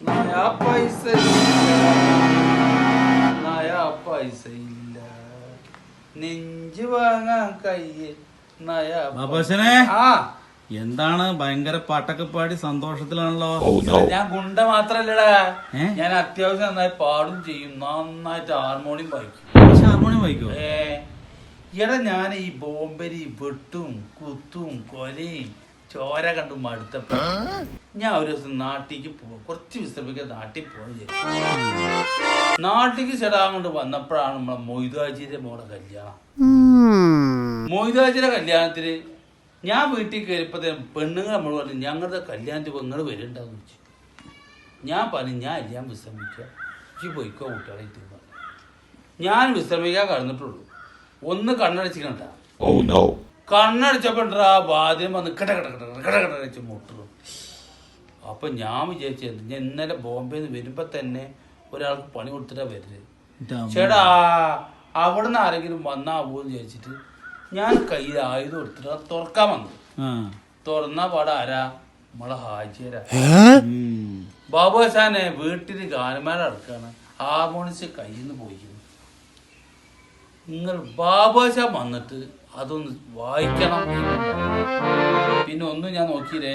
നയാ പൈസ നയാ പൈസ ഇല്ല. നെഞ്ചു വാങ്ങാൻ കയ്യിൽ നയാ ബാബാശനെ ആ. എന്താണ് ഭയങ്കര പാട്ടൊക്കെ പാടി സന്തോഷത്തിലാണല്ലോ? ഞാൻ ഗുണ്ട മാത്രല്ലടാ? ഞാൻ അത്യാവശ്യം നന്നായി പാടും ചെയ്യും. നന്നായിട്ട് ഹാർമോണിയം വായിക്കും പക്ഷെ ഹാർമോണിയം വായിക്കും ഏ. എടാ ഞാൻ ഈ ബോംബരി വെട്ടും കുത്തും കൊലയും ചോര കണ്ടു മടുത്തപ്പോ ഞാൻ ഒരു ദിവസം നാട്ടിലേക്ക് പോകും കുറച്ച് വിശ്രമിക്കാൻ നാട്ടിൽ പോകാൻ ചെയ്തു. നാട്ടിലേക്ക് ചെടാൻ കൊണ്ട് വന്നപ്പോഴാണ് നമ്മളെ മൊയ്താജിയുടെ മോളെ കല്യാണം. മൊയ്താജിയുടെ കല്യാണത്തിന് ഞാൻ വീട്ടിൽ കയറിയപ്പോഴത്തേനും പെണ്ണുങ്ങൾ നമ്മൾ പറഞ്ഞു ഞങ്ങളുടെ കല്യാണത്തിന് പെങ്ങൾ വരുന്നുണ്ടാന്ന് വെച്ചു ഞാൻ പറഞ്ഞു ഞാൻ എല്ലാം വിശ്രമിക്കുക ഈ പോയിക്കോ കുട്ടികളെ പറഞ്ഞു ഞാൻ വിശ്രമിക്കാൻ കടന്നിട്ടുള്ളൂ. ഒന്ന് കണ്ണടച്ചിക്കണ്ട. കണ്ണടിച്ചപ്പോണ്ടാ വാദ്യം വന്ന് കിട കട കട കട കട കട വെച്ച് മുട്ടു. അപ്പൊ ഞാൻ വിചാരിച്ചത് ഞാൻ ഇന്നലെ ബോംബെയിൽ നിന്ന് വരുമ്പോ തന്നെ ഒരാൾക്ക് പണി കൊടുത്തിട്ടാ വരുന്നത് ചേട്ടാ അവിടെ നിന്ന് ആരെങ്കിലും വന്നാ വന്നാവോന്ന് ചോദിച്ചിട്ട് ഞാൻ കയ്യിൽ ആയുധം എടുത്തിട്ട് തുറക്കാൻ വന്നു. ആ. തുറന്ന പാടെ ആരാ? നമ്മളെ ഹാജിയരാ. ബാബു ഹസാനെ വീട്ടിൽ ഗാനമാരടക്കാണ് ഹാർമോണിച്ച് കയ്യിൽ നിന്ന് പോയിരിക്കുന്നു നിങ്ങൾ ബാബു വന്നിട്ട് അതൊന്ന് വായിക്കണം. പിന്നെ ഒന്നും ഞാൻ നോക്കിയില്ലേ.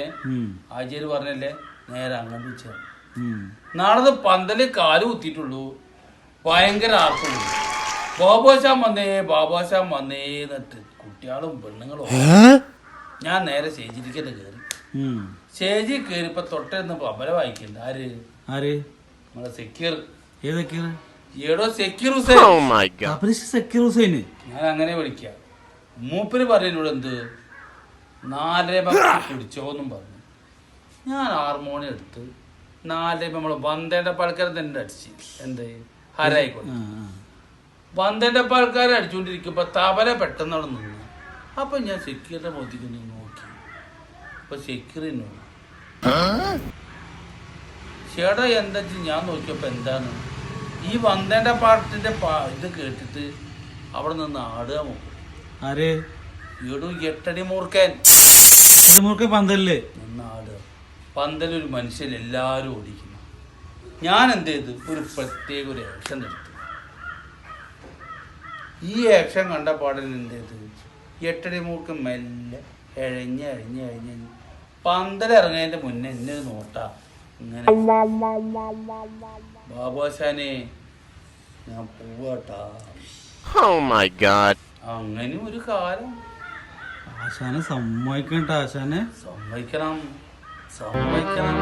ആചാര്യ പറഞ്ഞല്ലേ? നേരെ അങ്ങനെ വെച്ചാൽ. നാളെ പന്തൽ കാൽ കുത്തിയിട്ടുള്ളൂ. ഭയങ്കര ആർക്കും ബാബാശാം വന്നേ ബാബാശാം വന്നേ എന്നിട്ട് കുട്ടികളും പെണ്ണുങ്ങളും ഞാൻ നേരെ സ്റ്റേജിലേക്ക് കയറി. സ്റ്റേജിൽ കയറിയപ്പോ തൊട്ടെന്ന് പബല വായിക്കണ്ട. ആര്? ആര്? നമ്മളെ സെക്യൂർ. ഏതൊക്കെയാണ്? ഏടോ സെക്യൂർ ഹുസൈൻ. അപരിശ് സക്കീർ ഹുസൈന്. ഞാൻ അങ്ങനെ വിളിക്ക. മൂപ്പര് പറയുന്നോട് എന്ത്? നാലര കുടിച്ചോന്നും പറഞ്ഞു. ഞാൻ ഹാർമോണിയം എടുത്ത് നാലര നമ്മളെ ബന്ധേന്റെ പഴക്കാരൻ തന്നെ അടിച്ച്. എന്ത്? ഹരായിക്കോട്ടെ. പന്തന്റെ ആൾക്കാർ അടിച്ചുകൊണ്ടിരിക്കുമ്പോ തബല പെട്ടെന്ന് അവിടെ നിന്നു. അപ്പൊ ഞാൻ സെക്യൂരിന്റെ മോദിക്ക് നോക്കി. അപ്പൊ സെക്യൂറിനോട് ചേട്ടാ എന്താ ഞാൻ നോക്കിയപ്പോ എന്താണ്? ഈ വന്ദേന്റെ പാട്ടിന്റെ ഇത് കേട്ടിട്ട് അവിടെ നിന്ന് ആടുക ആര്? ഈടു എട്ടടി മൂർക്കൻ. മൂർക്കൻ പന്തലില്ലേ നിന്ന് ആടുക. പന്തലൊരു മനുഷ്യൻ എല്ലാവരും ഓടിക്കുന്നു. ഞാൻ എന്ത് ചെയ്തു? ഒരു പ്രത്യേക ഒരു ആക്ഷൻ എടുത്തു. ഈ ആക്ഷൻ കണ്ട പാടിൽ എന്ത് ചെയ്തു? എട്ടടി മൂർക്കൻ മെല്ലെ എഴഞ്ഞ് എഴഞ്ഞ് എഴഞ്ഞ് പന്തലിറങ്ങുന്നതിന്റെ മുന്നേ എന്നെ നോട്ടാ. ഇങ്ങനെ. ബാബുശാനെ ഞാൻ പോവാട്ടാ. Oh my god. അങ്ങനെ ഒരു കാലം. ആശാനെ സമ്മതിക്കണ്ട ആശാനെ. സമ്മതിക്കണം. സമ്മതിക്കണം.